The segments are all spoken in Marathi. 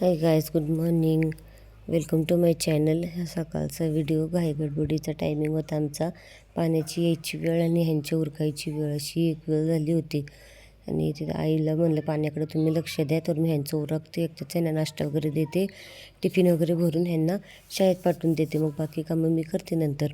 Hi guys good morning welcome to my channel हा सकाळचा व्हिडिओ घाईगडबडीचा टायमिंग होता आमचा. पाण्याची यायची वेळ आणि ह्यांची उरकायची वेळ अशी एक वेळ झाली होती. आणि तिथं आईला म्हणलं पाण्याकडे तुम्ही लक्ष द्या तर मी ह्यांचं उरकते एक त्याचा ह्यांना नाश्ता वगैरे देते टिफिन वगैरे भरून ह्यांना शाळेत पाठवून देते मग बाकी कामं मी करते नंतर.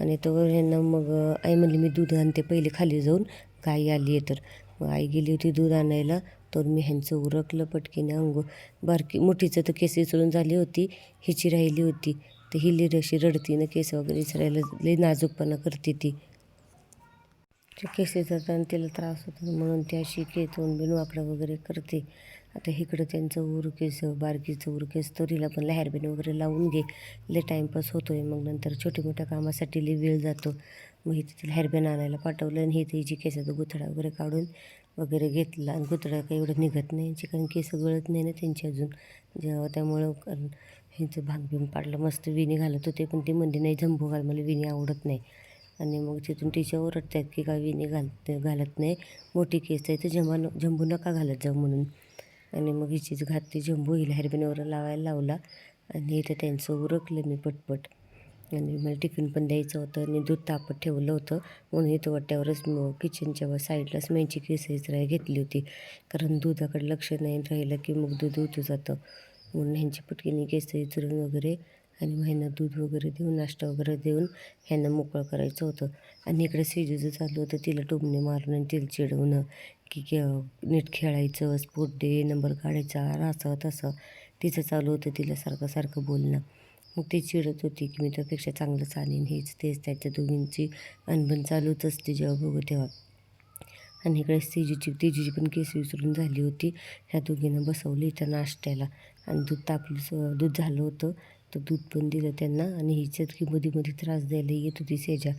आणि तोवर ह्यांना मग आई म्हणली मी दूध आणते पहिले खाली जाऊन. गाई आली आहे तर. मग आई गेली होती दूध आणायला. तर मी ह्यांचं उरकलं पटकीने अंगो बारकी मोठीचं तर केस विचरून झाली होती हिची राहिली होती. तर ही लिरशी रडती ना केस वगैरे विचरायला लई नाजूकपणा करते ती. केस विचरताना तिला त्रास होतो म्हणून ती अशी केस बिन वाकडं वगैरे करते. आता इकडं त्यांचं उरकेस बारकीचं उरकेस तर पण लहरबीन वगैरे लावून घे. लय टाईमपास होतो आहे मग नंतर छोट्या मोठ्या कामासाठी लई वेळ जातो. मग इथे तिला हेअरबॅन आणायला पाठवलं आणि हे हिची केसाचा गुथडा वगैरे काढून वगैरे घेतला आणि कुत्रा काही एवढं निघत नाही. यांची कारण केस गळत नाही ना त्यांची अजून. जेव्हा त्यामुळं कारण ह्यांचं भाग बिम पाडलं. मस्त विणी घालत होते पण ती म्हणली नाही जंबू घाल मला विणी आवडत नाही. आणि मग तिथून तिच्या ओरडतात की काय विणी घालत घालत नाही. मोठी केस आहे तर जंबा न नका घालत जाऊ म्हणून. आणि मग हिचीच घातली झंबू. हिला हेअरबॅनवर लावायला लावला आणि इथं त्यांचं उरकलं मी पटपट. आणि मला टिफिन पण द्यायचं होतं आणि दूध तापत ठेवलं होतं. म्हणून इथं वाट्यावरच मग किचनच्या साईडलाच मेंची केसरीच राय घेतली होती. कारण दुधाकडे लक्ष नाही राहिलं की मग दूध उतू जातं. म्हणून ह्यांची पटकीने केसरी चुरून वगैरे आणि मग ह्यांना दूध वगैरे देऊन नाश्ता वगैरे देऊन ह्यांना मोकळं करायचं होतं. आणि इकडे शिजूचं चालू होतं तिला टोमणे मारून आणि तिला चिडवणं की नीट खेळायचं स्पोर्ट डे नंबर काढायचा असं तसं. तिचं चालू होतं तिला सारखं सारखं बोलणं. मग ती चिडत होती की मी त्यापेक्षा चांगलंच आणीन हेच तेच त्याच्या दोघींची अनबन चालूच असते जेव्हा बघू तेव्हा. आणि इकडे तिजीची तिजीची पण केस विसरून झाली होती. ह्या दोघींना बसवली इथं नाश्त्याला. आणि दूध तापलं दूध झालं होतं. तर दूध पण दिलं त्यांना. आणि हिच्यात की मध्ये मध्ये त्रास द्यायला येत होती सेजा.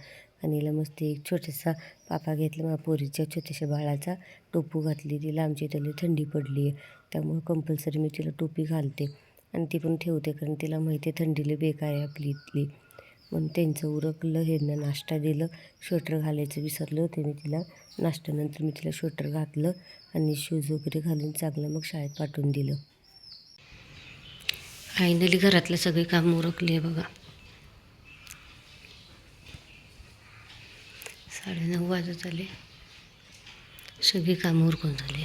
आणि हिला मस्त एक छोटासा पापा घेतला माझ्या पोरीच्या छोट्याशा बाळाचा. टोपू घातली तिला आमच्या इथली थंडी पडली आहे त्यामुळं कंपल्सरी मी तिला टोपी घालते. आणि ती पण ठेवते कारण तिला माहिती आहे थंडीला बेकार आहे आपली इथली. म्हणून त्यांचं उरकलं ह्यांना नाश्ता दिलं स्वेटर घालायचं विसरलं त्याने मी तिला. नाश्त्यानंतर मी तिला स्वेटर घातलं आणि शूज वगैरे घालून चांगलं मग शाळेत पाठवून दिलं. फायनली घरातलं सगळे काम उरकले आहे बघा. साडेनऊ वाजत आले. सगळी कामं उरकून झाली.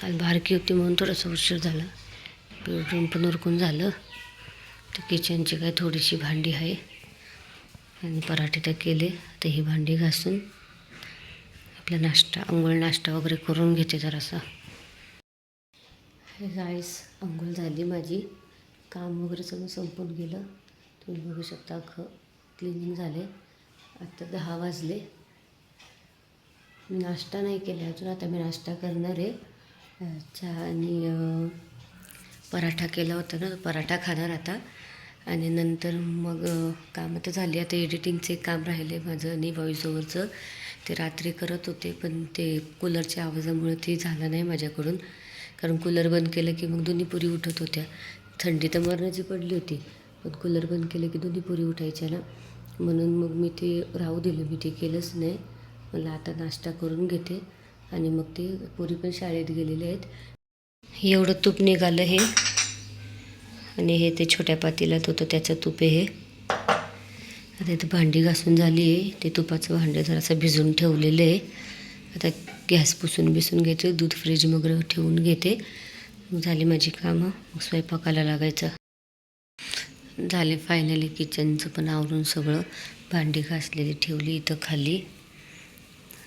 काल बारकी होती म्हणून थोडासा उशीर झाला. बेडरूम पण उरकून झालं. तर किचनची काय थोडीशी भांडी आहे. आणि पराठे तर केले. तर ही भांडी घासून आपला नाश्ता अंघोळ नाश्ता वगैरे करून घेते जरासा. हे गाईस अंघोळ झाली माझी. काम वगैरे सगळं संपून गेलं. तुम्ही बघू शकता ख क्लिनिंग झाले आत्ता दहा वाजले. नाश्ता नाही केला अजून. आता मी नाश्ता करणार आहे. चहा आणि पराठा केला होता ना पराठा खाणार आता. आणि नंतर मग कामं तर झाली. आता एडिटिंगचे काम राहिले माझं आणि व्हॉईस ओव्हरचं ते रात्री करत होते पण ते कूलरच्या आवाजामुळे ते झालं नाही माझ्याकडून. कारण कूलर बंद केलं की मग दोन्ही पुरी उठत होत्या. थंडी तर मरणाची पडली होती पण कूलर बंद केलं की दोन्ही पुरी उठायच्या ना. म्हणून मग मी ते राहू दिलं. मी ते केलंच नाही. मला आता नाश्ता करून घेते. आणि मग ते पुरी पण शाळेत गेलेले आहेत. एवढं तूप निघालं हे. आणि हे ते छोट्या पातीलात होतं त्याचं तूप आहे हे. आता इथं भांडी घासून झाली आहे. ते तुपाचं भांडं जरासं भिजून ठेवलेलं आहे. आता गॅस पुसून बिसून घेते दूध फ्रीज वगैरे ठेवून घेते. झाली माझी कामं. मग स्वयंपाकाला लागायचं. झाले फायनली किचनचं पण आवरून सगळं. भांडी घासलेली ठेवली इथं खाली.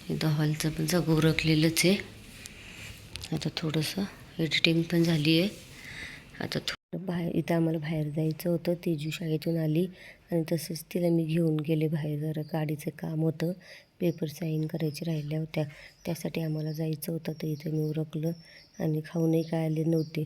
इथं हॉलचं पण सगळं उरकलेलंच आहे. आता थोडंसं एडिटिंग पण झाली आहे. आता थोडं बाहेर इथं आम्हाला बाहेर जायचं होतं. तेजू शाळेतून आली आणि तसंच तिला मी घेऊन गेले बाहेर. जरा गाडीचं काम होतं. पेपर साईन करायचे राहिल्या होत्या. त्यासाठी आम्हाला जायचं होतं. तर इथं मी उरकलं आणि खाऊनही काय आले नव्हते.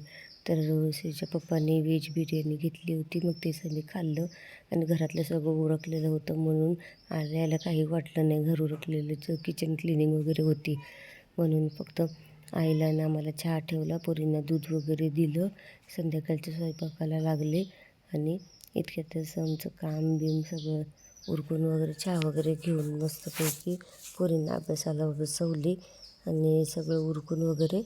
तर रोशीच्या पप्पाने व्हेज बिर्याणी घेतली होती. मग ते सगळी खाल्लं आणि घरातलं सगळं उरकलेलं होतं म्हणून आल्याला काही वाटलं नाही. घर उरकलेलं किचन क्लिनिंग वगैरे होती म्हणून फक्त आईला ना आम्हाला चहा ठेवला पोरींना दूध वगैरे दिलं संध्याकाळच्या स्वयंपाकाला लागले आणि इतक्यातच आमचं काम बिम सगळं उरकून वगैरे चहा वगैरे घेऊन मस्तपैकी पोरींना अभ्यासाला बसवली आणि सगळं उरकून वगैरे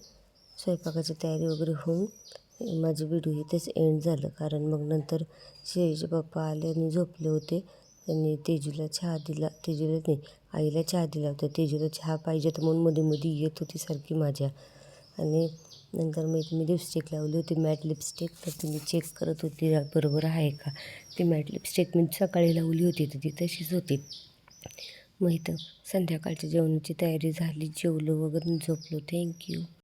स्वयंपाकाची तयारी वगैरे होऊन माझं व्हिडिओ इथेच एंड झालं. कारण मग नंतर शेळीचे पप्पा आले आणि झोपले होते. त्यांनी तेजूला चहा दिला. तेजूला नाही आईला चहा दिला होता. तेजूला चहा पाहिजे तर म्हणून मध्ये मध्ये येत होती सारखी माझ्या. आणि नंतर मग मी लिपस्टिक लावली होती. मॅट लिपस्टिक तर ती मी चेक करत होती. बरोबर आहे का? ती मॅट लिपस्टिक मी सकाळी लावली होती. तर ती तशीच होती. मग इथं संध्याकाळच्या जेवणाची तयारी झाली. जेवलो वगैरे झोपलो. थँक्यू